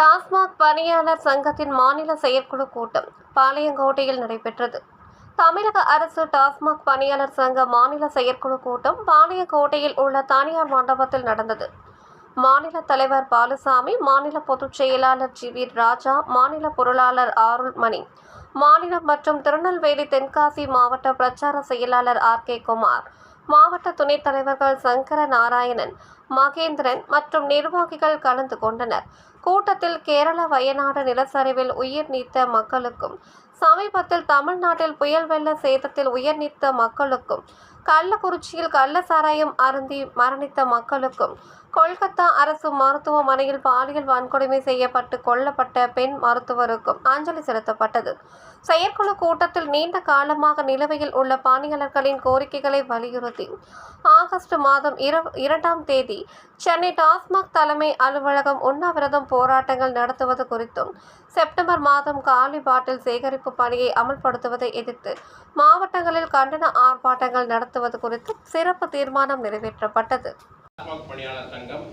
டாஸ்மாக் பணியாளர் சங்கத்தின் மாநில செயற்குழு கூட்டம் பாளையங்கோட்டையில் நடைபெற்றது. தமிழக அரசு டாஸ்மாக் பணியாளர் சங்க மாநில செயற்குழு கூட்டம் பாளையங்கோட்டையில் உள்ள தனியார் மண்டபத்தில் நடந்தது. மாநில தலைவர் பாலுசாமி மாநில பொதுச் செயலாளர் ஜி வி ராஜா மாநில பொருளாளர் அருள்மணி மாநில மற்றும் திருநெல்வேலி தென்காசி மாவட்ட பிரச்சார செயலாளர் ஆர் கே குமார் மாவட்ட துணைத் தலைவர்கள் சங்கர நாராயணன் மகேந்திரன் மற்றும் நிர்வாகிகள் கலந்து கொண்டனர். கூட்டத்தில் கேரள வயநாடு நிலச்சரிவில் உயிர் நீத்த மக்களுக்கும் சமீபத்தில் தமிழ்நாட்டில் புயல் வெள்ள சேதத்தில் உயிர் நீத்த மக்களுக்கும் கள்ளக்குறிச்சியில் கள்ள சாராயம் அருந்தி மரணித்த மக்களுக்கும் கொல்கத்தா அரசு மருத்துவமனையில் பாலியல் வன்கொடுமை செய்யப்பட்டு கொல்லப்பட்ட பெண் மருத்துவருக்கும் அஞ்சலி செலுத்தப்பட்டது. செயற்குழு கூட்டத்தில் நீண்ட காலமாக நிலுவையில் உள்ள பணியாளர்களின் கோரிக்கைகளை வலியுறுத்தி ஆகஸ்ட் மாதம் இர- இரண்டாம் தேதி சென்னை டாஸ்மாக் தலைமை அலுவலகம் உண்ணாவிரதம் போராட்டங்கள் நடத்துவது குறித்தும் செப்டம்பர் மாதம் காலி பாட்டில் சேகரிப்பு பணியை அமல்படுத்துவதை எதிர்த்து மாவட்டங்களில் கண்டன ஆர்ப்பாட்டங்கள் நடத்துவது நடத்துவது குறித்து சிறப்பு தீர்மானம் நிறைவேற்றப்பட்டது. பணியாளர் சங்கம்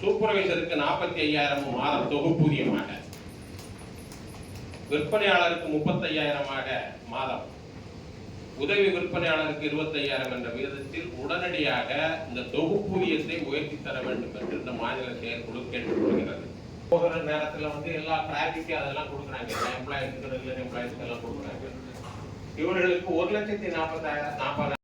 சூப்பர்வைசருக்கு நாற்பத்தி ஐயாயிரம் மாதம் தொகுப்பூதியமாக விற்பனையாளருக்கு முப்பத்தையாயிரமாக மாதம் உதவி விற்பனையாளருக்கு இருபத்தையாயிரம் என்ற விகிதத்தில் உடனடியாக இந்த தொகுப்பூதியத்தை உயர்த்தி தர வேண்டும் என்று இந்த மாநில செயற்குழு கேட்டுக்கொள்கிறது போகிற நேரத்தில் வந்து எல்லா டிராஃபிக்கு அதெல்லாம் கொடுக்குறாங்க. எம்ப்ளாயிஸ்க்கு ரெகுலர் எம்ப்ளாயிஸ்க்கு எல்லாம் கொடுக்குறாங்க. இவர்களுக்கு ஒரு லட்சத்தி நாற்பதாயிரம் நாற்பதாயிரம்